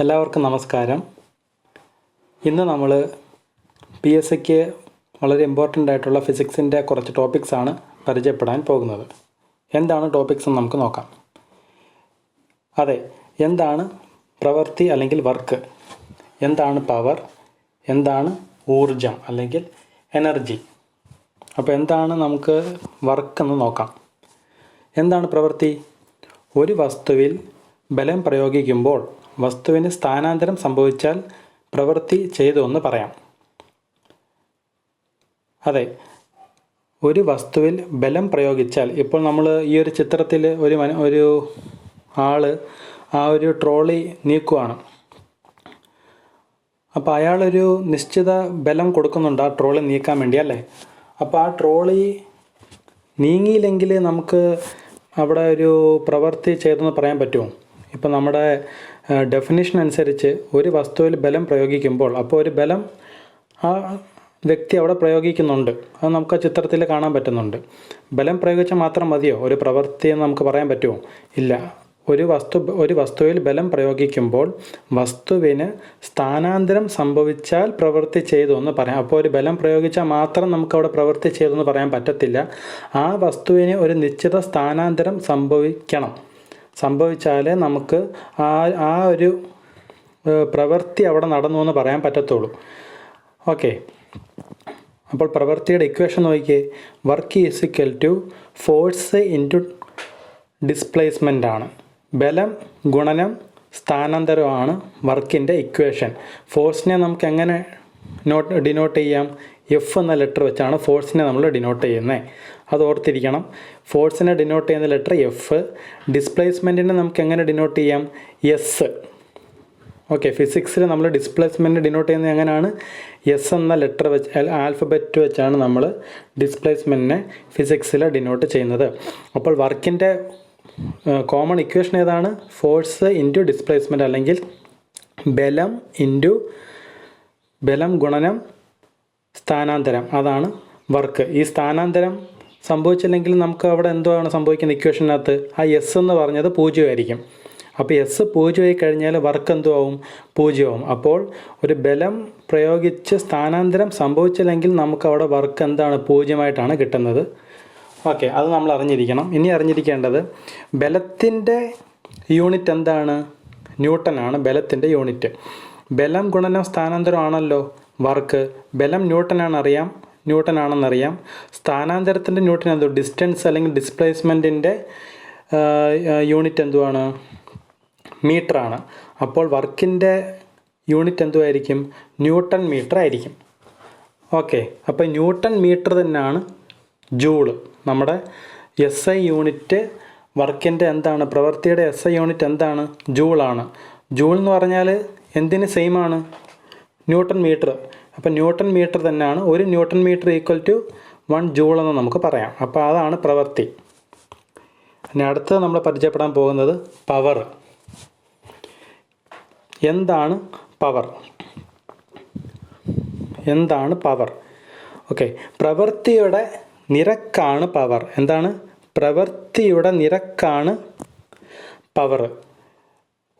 എല്ലാവർക്കും നമസ്കാരം. ഇന്ന് നമ്മൾ പി എസ് സിക്ക് വളരെ ഇമ്പോർട്ടന്റ് ആയിട്ടുള്ള ഫിസിക്സിന്റെ കുറച്ച് ടോപ്പിക്സ് ആണ് പരിചയപ്പെടാൻ പോകുന്നത്. എന്താണ് ടോപ്പിക്സ് എന്ന് നമുക്ക് നോക്കാം. അതെ എന്താണ് പ്രവൃത്തി അല്ലെങ്കിൽ വർക്ക് എന്താണ് പവർ എന്താണ് ഊർജം അല്ലെങ്കിൽ എനർജി അപ്പോൾ എന്താണ് നമുക്ക് വർക്ക് എന്ന് നോക്കാം. എന്താണ് പ്രവൃത്തി ഒരു വസ്തുവിൽ ബലം പ്രയോഗിക്കുമ്പോൾ വസ്തുവിന് സ്ഥാനാന്തരം സംഭവിച്ചാൽ പ്രവൃത്തി ചെയ്തു എന്ന് പറയാം. അതെ ഒരു വസ്തുവിൽ ബലം പ്രയോഗിച്ചാൽ ഇപ്പോൾ നമ്മൾ ഈ ഒരു ചിത്രത്തിൽ ഒരു മന ഒരു ആൾ ആ ഒരു ട്രോളി നീക്കുവാണ്. അപ്പോൾ അയാളൊരു നിശ്ചിത ബലം കൊടുക്കുന്നുണ്ട് ആ ട്രോളി നീക്കാൻ വേണ്ടി അല്ലേ? അപ്പോൾ ആ ട്രോളി നീങ്ങിയില്ലെങ്കിൽ നമുക്ക് അവിടെ ഒരു പ്രവൃത്തി ചെയ്തെന്ന് പറയാൻ പറ്റുമോ? ഇപ്പം നമ്മുടെ ഡെഫിനിഷൻ അനുസരിച്ച് ഒരു വസ്തുവിൽ ബലം പ്രയോഗിക്കുമ്പോൾ അപ്പോൾ ഒരു ബലം ആ വ്യക്തി അവിടെ പ്രയോഗിക്കുന്നുണ്ട്. അത് നമുക്ക് ആ ചിത്രത്തിൽ കാണാൻ പറ്റുന്നുണ്ട്. ബലം പ്രയോഗിച്ചാൽ മാത്രം മതിയോ? ഒരു പ്രവൃത്തി എന്ന് നമുക്ക് പറയാൻ പറ്റുമോ? ഇല്ല. ഒരു വസ്തു ഒരു വസ്തുവിൽ ബലം പ്രയോഗിക്കുമ്പോൾ വസ്തുവിന് സ്ഥാനാന്തരം സംഭവിച്ചാൽ പ്രവൃത്തി ചെയ്തു എന്ന് പറയാം. അപ്പോൾ ഒരു ബലം പ്രയോഗിച്ചാൽ മാത്രം നമുക്ക് അവിടെ പ്രവൃത്തി ചെയ്തു എന്ന് പറയാൻ പറ്റത്തില്ല. ആ വസ്തുവിന് ഒരു നിശ്ചിത സ്ഥാനാന്തരം സംഭവിക്കണം. സംഭവിച്ചാലേ നമുക്ക് ആ ആ ഒരു പ്രവൃത്തി അവിടെ നടന്നു എന്ന് പറയാൻ പറ്റത്തുള്ളൂ. ഓക്കെ. അപ്പോൾ പ്രവൃത്തിയുടെ ഇക്വേഷൻ നോക്കിയേ. Work is equal to force into displacement ആണ്. ബലം ഗുണനം സ്ഥാനാന്തരമാണ് വർക്കിന്റെ ഇക്വേഷൻ ഫോഴ്സിനെ നമുക്ക് എങ്ങനെ നോട്ട് ഡിനോട്ട് ചെയ്യാം? എഫ് എന്ന ലെറ്റർ വെച്ചാണ് ഫോഴ്സിനെ നമ്മൾ ഡിനോട്ട് ചെയ്യുന്നത് അത് ഓർത്തിരിക്കണം ഫോഴ്സിനെ ഡിനോട്ട് ചെയ്യുന്ന ലെറ്റർ എഫ് ഡിസ്പ്ലേസ്മെന്റിനെ നമുക്ക് എങ്ങനെ ഡിനോട്ട് ചെയ്യാം? എസ് ഓക്കെ ഫിസിക്സിൽ നമ്മൾ ഡിസ്പ്ലേസ്മെന്റ് ഡിനോട്ട് ചെയ്യുന്നത് എങ്ങനെയാണ് എസ് എന്ന ലെറ്റർ വെച്ച് ആൽഫബറ്റ് വെച്ചാണ് നമ്മൾ ഡിസ്പ്ലേസ്മെന്റിനെ ഫിസിക്സിൽ ഡിനോട്ട് ചെയ്യുന്നത്. അപ്പോൾ വർക്കിന്റെ കോമൺ ഇക്വേഷൻ ഏതാണ്? ഫോഴ്സ് ഇന്റു ഡിസ്പ്ലേസ്മെന്റ് അല്ലെങ്കിൽ ബലം ഇന്റു ബലം ഗുണനം സ്ഥാനാന്തരം. അതാണ് വർക്ക് ഈ സ്ഥാനാന്തരം സംഭവിച്ചില്ലെങ്കിൽ നമുക്ക് അവിടെ എന്തോ ആണ് സംഭവിക്കുന്ന ഇക്വേഷനകത്ത് ആ എസ് എന്ന് പറഞ്ഞത് പൂജ്യമായിരിക്കും. അപ്പോൾ എസ് പൂജ്യമായി കഴിഞ്ഞാൽ വർക്ക് എന്തോ ആവും? പൂജ്യമാവും. അപ്പോൾ ഒരു ബലം പ്രയോഗിച്ച് സ്ഥാനാന്തരം സംഭവിച്ചില്ലെങ്കിൽ നമുക്ക് അവിടെ വർക്ക് എന്താണ്? പൂജ്യമായിട്ടാണ് കിട്ടുന്നത്. ഓക്കെ അത് നമ്മൾ അറിഞ്ഞിരിക്കണം. ഇനി അറിഞ്ഞിരിക്കേണ്ടത് ബലത്തിന്റെ യൂണിറ്റ് എന്താണ്? ന്യൂട്ടനാണ് ബലത്തിന്റെ യൂണിറ്റ് ബലം ഗുണനം സ്ഥാനാന്തരം ആണല്ലോ വർക്ക് ബലം ന്യൂട്ടനാണ് അറിയാം. ന്യൂട്ടൻ ആണെന്നറിയാം സ്ഥാനാന്തരത്തിന്റെ ന്യൂട്ടൺ എന്തോ ഡിസ്റ്റൻസ് അല്ലെങ്കിൽ ഡിസ്പ്ലേസ്മെന്റിന്റെ യൂണിറ്റ് എന്തുവാണ്? മീറ്ററാണ്. അപ്പോൾ വർക്കിന്റെ യൂണിറ്റ് എന്തുമായിരിക്കും ന്യൂട്ടൺ മീറ്റർ ആയിരിക്കും ഓക്കെ. അപ്പോൾ ന്യൂട്ടൺ മീറ്റർ തന്നെയാണ് ജൂൾ. നമ്മുടെ എസ് ഐ യൂണിറ്റ് വർക്കിന്റെ എന്താണ്? പ്രവൃത്തിയുടെ എസ് ഐ യൂണിറ്റ് എന്താണ്? ജൂളാണ്. ജൂൾ എന്ന് പറഞ്ഞാൽ എന്തിന് സെയിമാണ് ന്യൂട്ടൺ മീറ്റർ. അപ്പോൾ ന്യൂട്ടൺ മീറ്റർ തന്നെയാണ്. ഒരു newton metre equal to one joule എന്ന് നമുക്ക് പറയാം. അപ്പോൾ അതാണ് പ്രവൃത്തി. ഇനി അടുത്തത് നമ്മൾ പരിചയപ്പെടാൻ പോകുന്നത് പവർ എന്താണ് പവർ എന്താണ് പവർ ഓക്കെ പ്രവൃത്തിയുടെ നിരക്കാണ് പവർ എന്താണ്? പ്രവൃത്തിയുടെ നിരക്കാണ് പവർ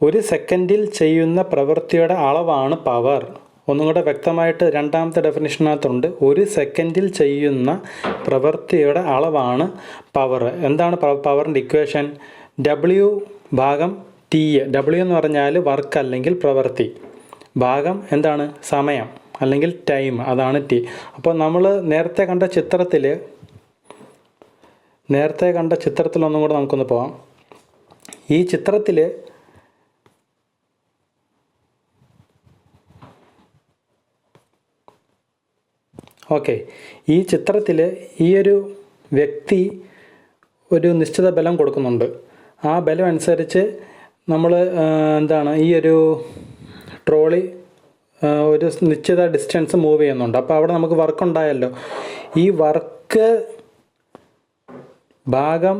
ഒരു സെക്കൻഡിൽ ചെയ്യുന്ന പ്രവൃത്തിയുടെ അളവാണ് പവർ ഒന്നും കൂടെ വ്യക്തമായിട്ട് രണ്ടാമത്തെ ഡെഫിനിഷനകത്തുണ്ട് ഒരു സെക്കൻഡിൽ ചെയ്യുന്ന പ്രവൃത്തിയുടെ അളവാണ് പവർ എന്താണ് പവറിന്റെ ഇക്വേഷൻ ഡബ്ല്യു ഭാഗം ടി എ ഡബ്ല്യു എന്ന് പറഞ്ഞാൽ വർക്ക് അല്ലെങ്കിൽ പ്രവൃത്തി. ഭാഗം എന്താണ്? സമയം അല്ലെങ്കിൽ ടൈം അതാണ് ടി അപ്പോൾ നമ്മൾ നേരത്തെ കണ്ട ചിത്രത്തിൽ നേരത്തെ കണ്ട ചിത്രത്തിലൊന്നും കൂടെ നമുക്കൊന്ന് പോവാം. ഈ ചിത്രത്തിൽ ഓക്കെ ഈ ചിത്രത്തിൽ ഈ ഒരു വ്യക്തി ഒരു നിശ്ചിത ബലം കൊടുക്കുന്നുണ്ട്. ആ ബലം അനുസരിച്ച് നമ്മൾ എന്താണ് ഈ ഒരു ട്രോളി ഒരു നിശ്ചിത ഡിസ്റ്റൻസ് മൂവ് ചെയ്യുന്നുണ്ട്. അപ്പോൾ അവിടെ നമുക്ക് വർക്ക് ഉണ്ടായല്ലോ. ഈ വർക്ക് ഭാഗം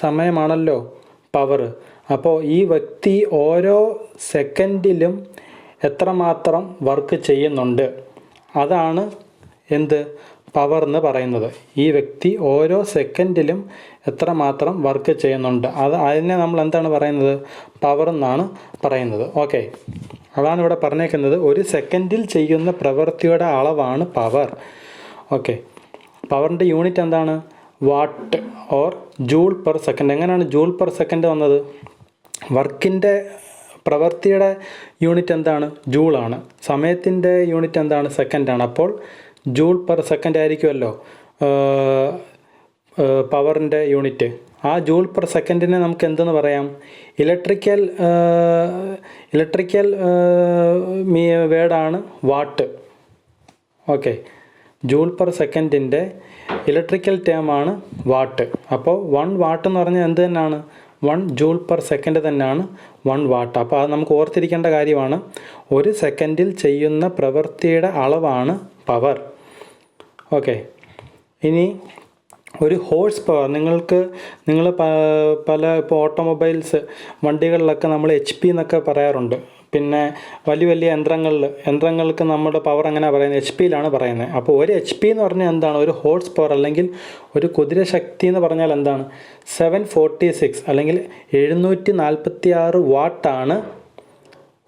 സമയമാണല്ലോ പവർ അപ്പോൾ ഈ വ്യക്തി ഓരോ സെക്കൻഡിലും എത്രമാത്രം വർക്ക് ചെയ്യുന്നുണ്ട്. അതാണ് എന്ത്? പവർ എന്ന് പറയുന്നത്. ഈ വ്യക്തി ഓരോ സെക്കൻഡിലും എത്രമാത്രം വർക്ക് ചെയ്യുന്നുണ്ട്. അത് അതിനെ നമ്മൾ എന്താണ് പറയുന്നത്? പവർ എന്നാണ് പറയുന്നത്. ഓക്കെ അതാണ് ഇവിടെ പറഞ്ഞേക്കുന്നത്. ഒരു സെക്കൻഡിൽ ചെയ്യുന്ന പ്രവൃത്തിയുടെ അളവാണ് പവർ. ഓക്കെ പവറിന്റെ യൂണിറ്റ് എന്താണ്? Watt or joule per second. എങ്ങനെയാണ് ജൂൾ പെർ സെക്കൻഡ് വന്നത്? വർക്കിന്റെ പ്രവൃത്തിയുടെ യൂണിറ്റ് എന്താണ്? ജൂളാണ്. സമയത്തിന്റെ യൂണിറ്റ് എന്താണ്? സെക്കൻഡാണ്. അപ്പോൾ ജൂൾ പെർ സെക്കൻഡ് ആയിരിക്കുമല്ലോ. പവറിന്റെ യൂണിറ്റ് ആ ജൂൾ പെർ സെക്കൻഡിനെ നമുക്ക് എന്തെന്ന് പറയാം? ഇലക്ട്രിക്കൽ ഇലക്ട്രിക്കൽ മീ വേർഡാണ് വാട്ട്. ഓക്കെ. ജൂൾ പെർ സെക്കൻഡിന്റെ ഇലക്ട്രിക്കൽ ടേമാണ് വാട്ട്. അപ്പോൾ വൺ വാട്ട് എന്ന് പറഞ്ഞാൽ എന്ത് തന്നെയാണ്? വൺ ജൂൾ പെർ സെക്കൻഡ് തന്നെയാണ് വൺ വാട്ട് അപ്പോൾ അത് നമുക്ക് ഓർത്തിരിക്കേണ്ട കാര്യമാണ്. ഒരു സെക്കൻഡിൽ ചെയ്യുന്ന പ്രവൃത്തിയുടെ അളവാണ് പവർ ഓക്കെ ഇനി ഒരു ഹോഴ്സ് പവർ നിങ്ങൾക്ക് നിങ്ങൾ പല ഇപ്പോൾ ഓട്ടോമൊബൈൽസ് വണ്ടികളിലൊക്കെ നമ്മൾ എച്ച് പി എന്നൊക്കെ പറയാറുണ്ട്. പിന്നെ വലിയ വലിയ യന്ത്രങ്ങളിൽ യന്ത്രങ്ങൾക്ക് നമ്മുടെ പവർ എങ്ങനെയാണ് പറയുന്നത്? എച്ച് പിയിലാണ് പറയുന്നത്. അപ്പോൾ ഒരു എച്ച് പി എന്ന് പറഞ്ഞാൽ എന്താണ്? ഒരു ഹോഴ്സ് പവർ അല്ലെങ്കിൽ ഒരു കുതിര ശക്തി എന്ന് പറഞ്ഞാൽ എന്താണ്? സെവൻ ഫോർട്ടി സിക്സ് അല്ലെങ്കിൽ എഴുന്നൂറ്റി നാൽപ്പത്തി ആറ് വാട്ടാണ്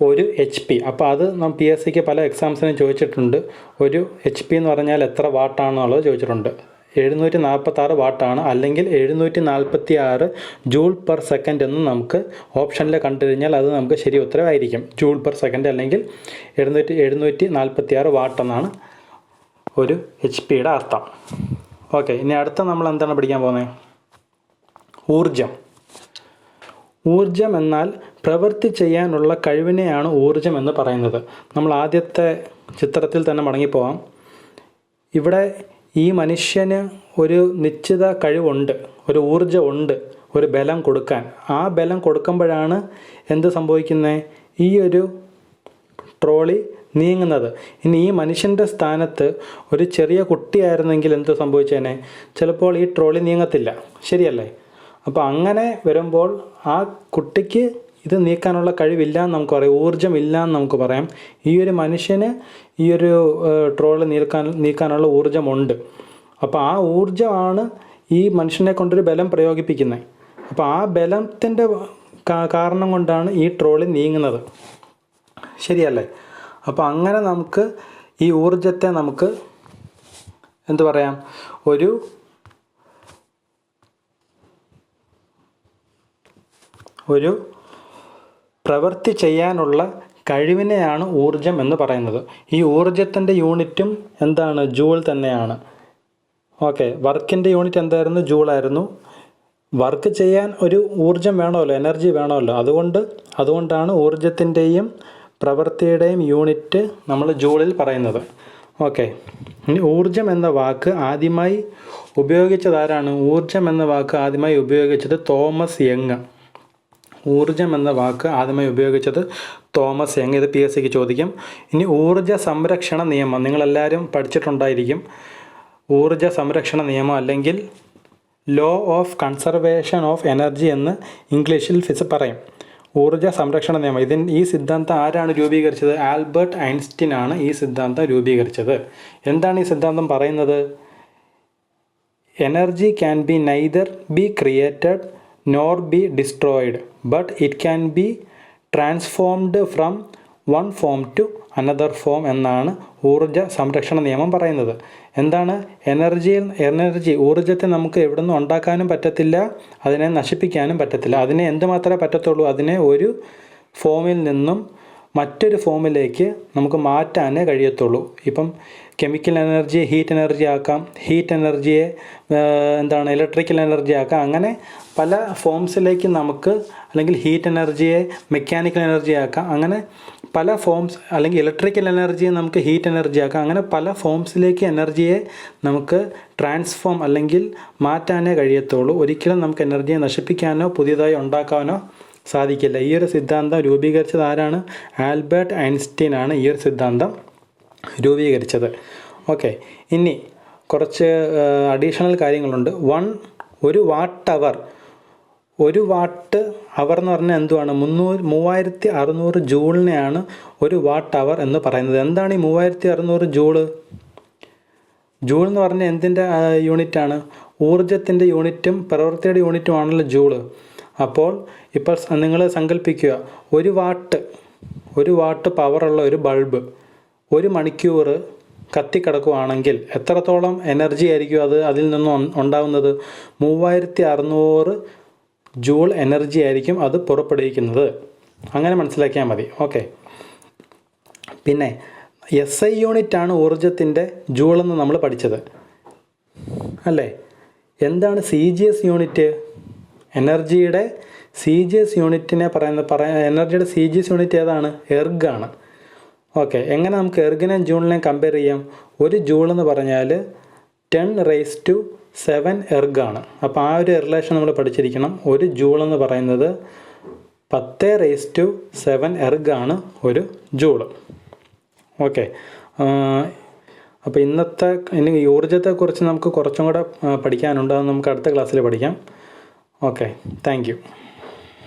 ഒരു എച്ച് പി അപ്പോൾ അത് നമ്മൾ പി എസ് സിക്ക് പല എക്സാംസിനും ചോദിച്ചിട്ടുണ്ട്. ഒരു എച്ച് പി എന്ന് പറഞ്ഞാൽ എത്ര വാട്ടാണെന്നുള്ളത് ചോദിച്ചിട്ടുണ്ട്. എഴുന്നൂറ്റി നാൽപ്പത്താറ് വാട്ടാണ് അല്ലെങ്കിൽ എഴുന്നൂറ്റി നാൽപ്പത്തി ആറ് ജൂൾ പെർ സെക്കൻഡ് എന്ന് നമുക്ക് ഓപ്ഷനിൽ കണ്ടു കഴിഞ്ഞാൽ അത് നമുക്ക് ശരി ഉത്തരവായിരിക്കും. ജൂൾ പെർ സെക്കൻഡ് അല്ലെങ്കിൽ എഴുന്നൂറ്റി എഴുന്നൂറ്റി നാൽപ്പത്തി ആറ് വാട്ടെന്നാണ് ഒരു എച്ച് പിയുടെ അർത്ഥം. ഓക്കെ ഇനി അടുത്ത നമ്മൾ എന്താണ് പഠിക്കാൻ പോകുന്നത്? ഊർജം ഊർജം എന്നാൽ പ്രവൃത്തി ചെയ്യാനുള്ള കഴിവിനെയാണ് ഊർജം എന്ന് പറയുന്നത്. നമ്മൾ ആദ്യത്തെ ചിത്രത്തിൽ തന്നെ മടങ്ങിപ്പോവാം. ഇവിടെ ഈ മനുഷ്യന് ഒരു നിശ്ചിത കഴിവുണ്ട് ഒരു ഊർജമുണ്ട് ഒരു ബലം കൊടുക്കാൻ. ആ ബലം കൊടുക്കുമ്പോഴാണ് എന്ത് സംഭവിക്കുന്നത് ഈ ഒരു ട്രോളി നീങ്ങുന്നത്. ഇനി ഈ മനുഷ്യന്റെ സ്ഥാനത്ത് ഒരു ചെറിയ കുട്ടിയായിരുന്നെങ്കിൽ എന്ത് സംഭവിച്ചേനെ? ചിലപ്പോൾ ഈ ട്രോളി നീങ്ങത്തില്ല. ശരിയല്ലേ? അപ്പോൾ അങ്ങനെ വരുമ്പോൾ ആ കുട്ടിക്ക് ഇത് നീക്കാനുള്ള കഴിവില്ല എന്ന് നമുക്ക് പറയാം. ഊർജം ഇല്ല എന്ന് നമുക്ക് പറയാം. ഈ ഒരു മനുഷ്യന് ഈ ഒരു ട്രോൾ നീക്കാൻ നീക്കാനുള്ള ഊർജമുണ്ട്. അപ്പോൾ ആ ഊർജമാണ് ഈ മനുഷ്യനെ കൊണ്ടൊരു ബലം പ്രയോഗിപ്പിക്കുന്നത് അപ്പോൾ ആ ബലത്തിന്റെ കാരണം കൊണ്ടാണ് ഈ ട്രോളി നീങ്ങുന്നത്. ശരിയല്ലേ? അപ്പോൾ അങ്ങനെ നമുക്ക് ഈ ഊർജത്തെ നമുക്ക് എന്തു പറയാം? ഒരു ഒരു പ്രവൃത്തി ചെയ്യാനുള്ള കഴിവിനെയാണ് ഊർജം എന്ന് പറയുന്നത്. ഈ ഊർജത്തിന്റെ യൂണിറ്റും എന്താണ്? ജൂൾ തന്നെയാണ്. ഓക്കെ വർക്കിന്റെ യൂണിറ്റ് എന്തായിരുന്നു? ജൂളായിരുന്നു വർക്ക് ചെയ്യാൻ ഒരു ഊർജം വേണമല്ലോ എനർജി വേണമല്ലോ. അതുകൊണ്ട് അതുകൊണ്ടാണ് ഊർജത്തിന്റെയും പ്രവൃത്തിയുടെയും യൂണിറ്റ് നമ്മൾ ജൂളിൽ പറയുന്നത്. ഓക്കെ ഇനി ഊർജം എന്ന വാക്ക് ആദ്യമായി ഉപയോഗിച്ചത് ആരാണ്? ഊർജം എന്ന വാക്ക് ആദ്യമായി ഉപയോഗിച്ചത് തോമസ് യങ്. ഊർജം എന്ന വാക്ക് ആദ്യമായി ഉപയോഗിച്ചത് തോമസ് യങ്. ഇത് പി എസ് സിക്ക് ചോദിക്കും. ഇനി ഊർജ സംരക്ഷണ നിയമം നിങ്ങളെല്ലാവരും പഠിച്ചിട്ടുണ്ടായിരിക്കും. ഊർജ സംരക്ഷണ നിയമം അല്ലെങ്കിൽ law of conservation of energy എന്ന് ഇംഗ്ലീഷിൽ ഫിസ് പറയും. ഊർജ സംരക്ഷണ നിയമം. ഇതിന് ഈ സിദ്ധാന്തം ആരാണ് രൂപീകരിച്ചത്? ആൽബർട്ട് ഐൻസ്റ്റീൻ ആണ് ഈ സിദ്ധാന്തം രൂപീകരിച്ചത്. എന്താണ് ഈ സിദ്ധാന്തം പറയുന്നത്? Energy can be neither be created nor be destroyed but it can be transformed from one form to another form എന്നാണ് ഊർജ സംരക്ഷണ നിയമം പറയുന്നത്. എന്താണ്? എനർജിയിൽ എനർജി ഊർജത്തെ നമുക്ക് എവിടെ നിന്നും ഉണ്ടാക്കാനും പറ്റത്തില്ല അതിനെ നശിപ്പിക്കാനും പറ്റത്തില്ല. അതിനെ എന്ത് മാത്രമേ പറ്റത്തുള്ളൂ? അതിനെ ഒരു ഫോമിൽ നിന്നും മറ്റൊരു ഫോമിലേക്ക് നമുക്ക് മാറ്റാനേ കഴിയത്തുള്ളൂ. ഇപ്പം കെമിക്കൽ എനർജിയെ ഹീറ്റ് എനർജി ആക്കാം. ഹീറ്റ് എനർജിയെ എന്താണ് ഇലക്ട്രിക്കൽ എനർജി ആക്കാം. അങ്ങനെ പല ഫോംസിലേക്ക് നമുക്ക് അല്ലെങ്കിൽ ഹീറ്റ് എനർജിയെ മെക്കാനിക്കൽ എനർജി ആക്കാം. അങ്ങനെ പല ഫോംസ് അല്ലെങ്കിൽ ഇലക്ട്രിക്കൽ എനർജിയെ നമുക്ക് ഹീറ്റ് എനർജി ആക്കാം. അങ്ങനെ പല ഫോംസിലേക്ക് എനർജിയെ നമുക്ക് ട്രാൻസ്ഫോം അല്ലെങ്കിൽ മാറ്റാനേ കഴിയത്തുള്ളൂ. ഒരിക്കലും നമുക്ക് എനർജിയെ നശിപ്പിക്കാനോ പുതിയതായി ഉണ്ടാക്കാനോ സാധിക്കില്ല. ഈ ഒരു സിദ്ധാന്തം രൂപീകരിച്ചത് ആരാണ്? ആൽബർട്ട് ഐൻസ്റ്റീൻ ആണ് ഈ ഒരു സിദ്ധാന്തം. രൂപീകരിച്ചത്. ഓക്കെ. ഇനി കുറച്ച് അഡീഷണൽ കാര്യങ്ങളുണ്ട്. വൺ ഒരു വാട്ട് അവർ ഒരു വാട്ട് അവർ എന്ന് പറഞ്ഞാൽ എന്തുവാണ്? മുന്നൂറ് മൂവായിരത്തി അറുന്നൂറ് ജൂളിനെയാണ് ഒരു വാട്ട് അവർ എന്ന് പറയുന്നത്. എന്താണ് ഈ മൂവായിരത്തി അറുന്നൂറ് ജൂൾ? ജൂൾ എന്ന് പറഞ്ഞാൽ എന്തിന്റെ യൂണിറ്റാണ്? ഊർജത്തിന്റെ യൂണിറ്റും പ്രവൃത്തിയുടെ യൂണിറ്റും ആണല്ലോ ജൂൾ. അപ്പോൾ ഇപ്പോൾ നിങ്ങൾ സങ്കല്പിക്കുക. ഒരു വാട്ട് ഒരു വാട്ട് പവറുള്ള ഒരു ബൾബ് ഒരു മണിക്കൂർ കത്തിക്കിടക്കുവാണെങ്കിൽ എത്രത്തോളം എനർജി ആയിരിക്കും അത് അതിൽ നിന്നും ഉണ്ടാകുന്നത് മൂവായിരത്തി അറുന്നൂറ് ജൂൾ എനർജി ആയിരിക്കും അത് പുറപ്പെടുവിക്കുന്നത്. അങ്ങനെ മനസ്സിലാക്കിയാൽ മതി. ഓക്കെ. പിന്നെ എസ് ഐ യൂണിറ്റ് ആണ് ഊർജത്തിന്റെ ജൂൾ എന്ന് നമ്മൾ പഠിച്ചത്. അല്ലേ? എന്താണ് സി ജി എസ് യൂണിറ്റ്? എനർജിയുടെ സി ജി എസ് യൂണിറ്റിനെ പറയുന്ന പറയാ എനർജിയുടെ സി ജി എസ് യൂണിറ്റ് ഏതാണ്? എർഗാണ്. ഓക്കെ എങ്ങനെ നമുക്ക് എർഗിനെയും ജൂളിനെയും കമ്പയർ ചെയ്യാം? ഒരു ജൂൾ എന്ന് പറഞ്ഞാൽ ടെൻ റേസ് ടു സെവൻ എർഗാണ് അപ്പോൾ ആ ഒരു റിലേഷൻ നമ്മൾ പഠിച്ചിരിക്കണം. ഒരു ജൂൾ എന്ന് പറയുന്നത് പത്ത് റേസ് ടു സെവൻ എർഗാണ് ഒരു ജൂൾ. ഓക്കെ അപ്പോൾ ഇന്നത്തെ ഇനി ഊർജത്തെക്കുറിച്ച് നമുക്ക് കുറച്ചും കൂടെ പഠിക്കാനുണ്ട്. അത് നമുക്ക് അടുത്ത ക്ലാസ്സിൽ പഠിക്കാം. Okay thank